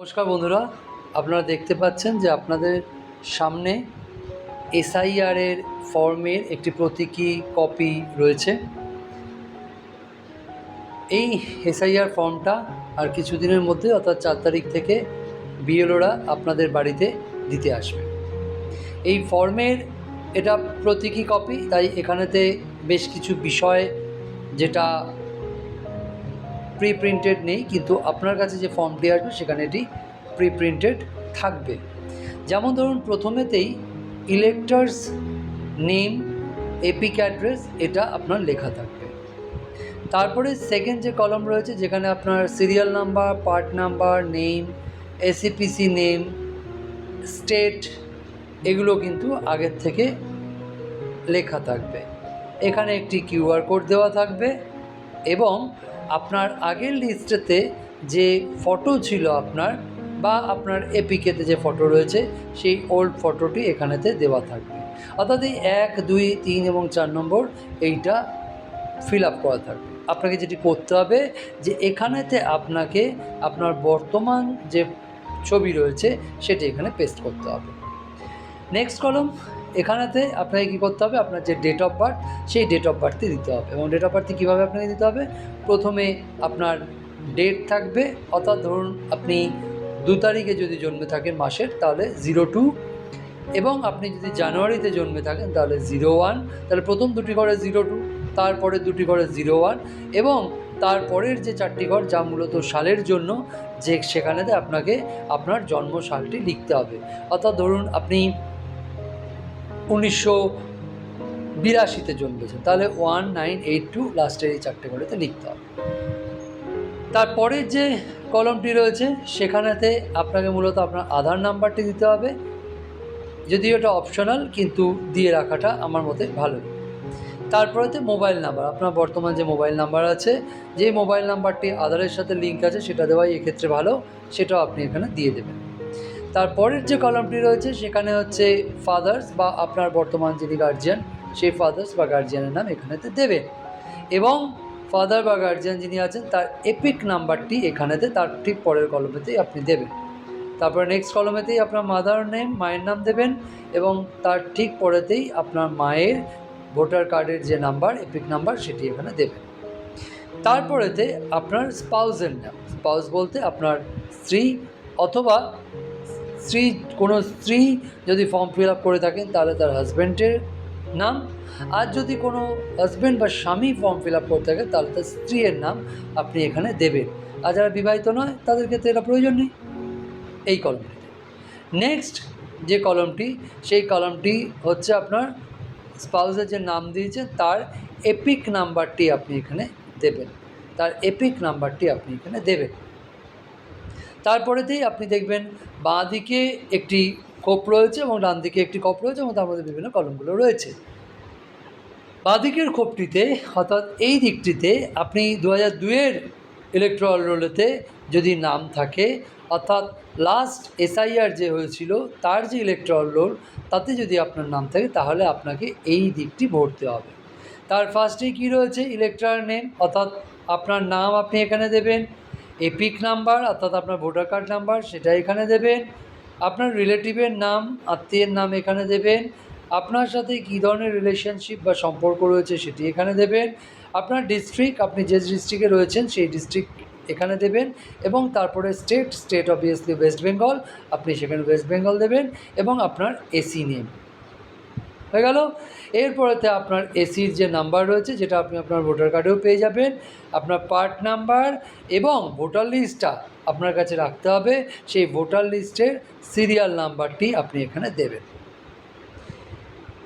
নমস্কার বন্ধুরা, আপনারা দেখতে পাচ্ছেন যে আপনাদের সামনে এসআইআর এর ফর্মের একটি প্রতীকী কপি রয়েছে। এই এসআইআর ফর্মটা আর কিছুদিনের মধ্যে, অর্থাৎ চার তারিখ থেকে বিএলওরা আপনাদের বাড়িতে দিতে আসবে। এই ফর্মের এটা প্রতীকী কপি, তাই এখানেতে বেশ কিছু বিষয় যেটা প্রি প্রিন্টেড নেই, কিন্তু আপনার কাছে যে ফর্মটি আসবে, সেখানে এটি প্রি প্রিন্টেড থাকবে। যেমন ধরুন, প্রথমেতেই ইলেক্টার্স নেম এপিক অ্যাড্রেস এটা আপনার লেখা থাকবে। তারপরে সেকেন্ড যে কলম রয়েছে, যেখানে আপনার serial number part number name A C P C name state এগুলো কিন্তু আগের থেকে লেখা থাকবে। এখানে একটি কিউআর কোড দেওয়া থাকবে এবং আপনার আগের লিস্টেতে যে ফটো ছিল আপনার বা আপনার এপিকেতে যে ফটো রয়েছে, সেই ওল্ড ফটোটি এখানেতে দেওয়া থাকবে। অর্থাৎ এই এক, দুই, তিন এবং চার নম্বর এইটা ফিল আপ করা থাকবে। আপনাকে যেটি করতে হবে যে এখানেতে আপনাকে আপনার বর্তমান যে ছবি রয়েছে, সেটি এখানে পেস্ট করতে হবে। নেক্সট কলম এখানেতে আপনাকে কী করতে হবে? আপনার যে ডেট অফ বার্থ সেই ডেট অফ বার্থটি দিতে হবে। এবং ডেট অফ বার্থটি কীভাবে আপনাকে দিতে হবে? প্রথমে আপনার ডেট থাকবে, অর্থাৎ ধরুন আপনি দু তারিখে যদি জন্মে থাকেন মাসের, তাহলে জিরো টু এবং আপনি যদি জানুয়ারিতে জন্মে থাকেন, তাহলে জিরো ওয়ান তাহলে প্রথম দুটি ঘরে জিরো টু তারপরে দুটি ঘরে জিরো ওয়ান এবং তারপরের যে চারটি ঘর, যা মূলত সালের জন্য, যে সেখানেতে আপনাকে আপনার জন্ম সালটি লিখতে হবে। অর্থাৎ ধরুন আপনি উনিশশো বিরাশিতে জন্মেছেন তাহলে ওয়ান নাইন এইট টু লাস্টের এই চারটে ঘরেতে লিখতে হবে। তারপরের যে কলমটি রয়েছে, সেখানেতে আপনাকে মূলত আপনার আধার নাম্বারটি দিতে হবে। যদিও এটা অপশনাল কিন্তু দিয়ে রাখাটা আমার মতে ভালো। তারপরেতে মোবাইল নাম্বার আপনার বর্তমান যে মোবাইল নাম্বার আছে যে মোবাইল নাম্বারটি আধারের সাথে লিঙ্ক আছে, সেটা দেওয়াই এক্ষেত্রে ভালো, সেটাও আপনি এখানে দিয়ে দেবেন। তারপরের যে কলামটি রয়েছে, সেখানে হচ্ছে ফাদার্স বা আপনার বর্তমান যিনি গার্জিয়ান সেই ফাদার্স বা গার্জিয়ানের নাম এখানেতে দেবেন এবং ফাদার বা গার্জিয়ান যিনি আছেন, তার এপিক নাম্বারটি এখানেতে, তার ঠিক পরের কলমেতেই আপনি দেবেন। তারপরে নেক্সট কলমেতেই আপনার মাদার নেম মায়ের নাম দেবেন এবং তার ঠিক পরেতেই আপনার মায়ের ভোটার কার্ডের যে নাম্বার এপিক নাম্বার সেটি এখানে দেবেন। তারপরেতে আপনার স্পাউসের নাম স্পাউস বলতে আপনার স্ত্রী অথবা স্ত্রী, কোনো স্ত্রী যদি ফর্ম ফিল আপ করে থাকেন, তাহলে তার হাজব্যান্ডের নাম। আর যদি কোনো হাজব্যান্ড বা স্বামী ফর্ম ফিল আপ করে থাকে তাহলে তার স্ত্রীর নাম আপনি এখানে দেবেন। আর যারা বিবাহিত নয়, তাদের ক্ষেত্রে এটা প্রয়োজন নেই। এই কলমটিতে নেক্সট যে কলমটি সেই কলমটি হচ্ছে আপনার স্পাউসের যে নাম দিয়েছেন তার এপিক নাম্বারটি আপনি এখানে দেবেন। তার এপিক নাম্বারটি আপনি এখানে দেবেন। তারপরেতেই আপনি দেখবেন বাঁ দিকে একটি কোপ রয়েছে এবং ডান দিকে একটি কপ রয়েছে এবং তার মধ্যে বিভিন্ন কলমগুলো রয়েছে। বাঁ দিকের অর্থাৎ এই দিকটিতে আপনি দু হাজার দুয়ের ইলেকট্রাল রোলেতে যদি নাম থাকে, অর্থাৎ লাস্ট এসআইআর যে হয়েছিল, তার যে ইলেকট্রাল রোল তাতে যদি আপনার নাম থাকে, তাহলে আপনাকে এই দিকটি ভরতে হবে। তার ফার্স্টে কী রয়েছে? ইলেকট্রাল নেম অর্থাৎ আপনার নাম আপনি এখানে দেবেন এপিক নাম্বার, অর্থাৎ আপনার ভোটার কার্ড নাম্বার, সেটা এখানে দেবেন। আপনার রিলেটিভের নাম, আত্মীয়ের নাম এখানে দেবেন। আপনার সাথে কী ধরনের রিলেশনশিপ বা সম্পর্ক রয়েছে সেটি এখানে দেবেন। আপনার ডিস্ট্রিক্ট আপনি যে ডিস্ট্রিক্টে রয়েছেন, সেই ডিস্ট্রিক্ট এখানে দেবেন এবং তারপরে state state obviously West Bengal আপনি সেখানে ওয়েস্ট বেঙ্গল দেবেন এবং আপনার এসি নেম হয়ে গেল। এরপরেতে আপনার এসির যে নাম্বার রয়েছে, যেটা আপনি আপনার ভোটার কার্ডেও পেয়ে যাবেন। আপনার পার্ট নাম্বার এবং ভোটার লিস্টটা আপনার কাছে রাখতে হবে। সেই ভোটার লিস্টের সিরিয়াল নাম্বারটি আপনি এখানে দেবেন।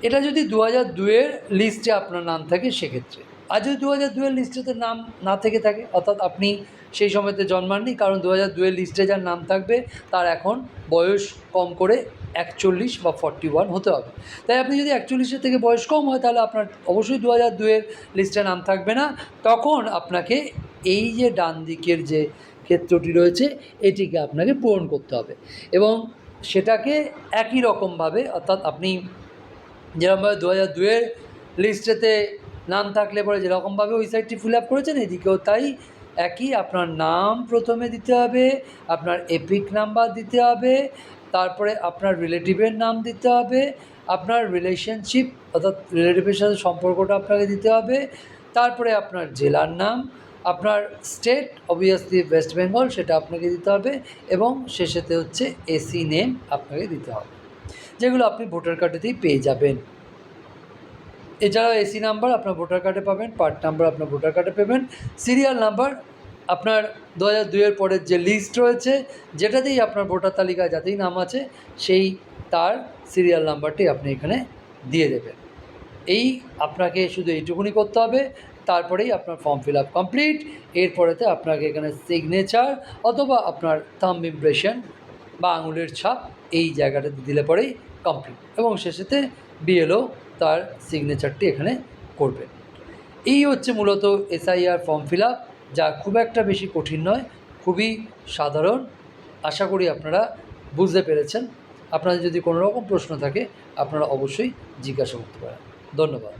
এটা যদি দু হাজার দুয়ের লিস্টে আপনার নাম থাকে, সেক্ষেত্রে। যদি দু হাজার দুয়ের লিস্টেতে নাম না থেকে থাকে, অর্থাৎ আপনি সেই সময়তে জন্মাননি, কারণ দু হাজার দুয়ের লিস্টে যার নাম থাকবে, তার এখন বয়স কম করে একচল্লিশ বা ফর্টি ওয়ান হতে হবে। তাই আপনি যদি একচল্লিশের থেকে বয়স কম হয়, তাহলে আপনার অবশ্যই দু হাজার দুয়ের লিস্টে নাম থাকবে না। তখন আপনাকে এই যে ডান দিকের যে ক্ষেত্রটি রয়েছে, এটিকে আপনাকে পূরণ করতে হবে এবং সেটাকে একই রকমভাবে, অর্থাৎ আপনি যেরকমভাবে দু হাজার দুয়ের লিস্টেতে নাম থাকলে পরে যেরকমভাবে ওই সাইটটি ফিল আপ করেছেন, এদিকেও তাই একই। আপনার নাম প্রথমে দিতে হবে, আপনার এপিক নাম্বার দিতে হবে, তারপরে আপনার রিলেটিভের নাম দিতে হবে, আপনার রিলেশনশিপ অর্থাৎ রিলেটিভের সাথে সম্পর্কটা আপনাকে দিতে হবে, তারপরে আপনার জেলার নাম, আপনার স্টেট অবভিয়াসলি ওয়েস্ট বেঙ্গল সেটা আপনাকে দিতে হবে এবং শেষেতে হচ্ছে এসি নেম আপনাকে দিতে হবে। যেগুলো আপনি ভোটার কার্ডেতেই পেয়ে যাবেন। এছাড়াও এসি নাম্বার আপনার ভোটার কার্ডে পাবেন, পার্ট নাম্বার আপনার ভোটার কার্ডে পাবেন সিরিয়াল নাম্বার আপনার দু হাজার দুইয়ের পরের যে লিস্ট রয়েছে, যেটাতেই আপনার ভোটার তালিকায় যাতেই নাম আছে, সেই তার সিরিয়াল নাম্বারটি আপনি এখানে দিয়ে দেবেন। এই আপনাকে শুধু এইটুকুনি করতে হবে, তারপরেই আপনার ফর্ম ফিল আপ কমপ্লিট এরপরেতে আপনাকে এখানে সিগনেচার অথবা আপনার থাম্ব ইমপ্রেশন বা আঙুলের ছাপ এই জায়গাটাতে দিলে পরেই কমপ্লিট এবং শেষেতে বিএলও তার সিগনেচারটি এখানে করবেন এই হচ্ছে মূলত এসআইআর ফর্ম ফিল আপ যা খুব একটা বেশি কঠিন নয়, খুবই সাধারণ। আশা করি আপনারা বুঝতে পেরেছেন। আপনাদের যদি কোনো রকম প্রশ্ন থাকে, আপনারা অবশ্যই জিজ্ঞাসা করতে পারেন। ধন্যবাদ।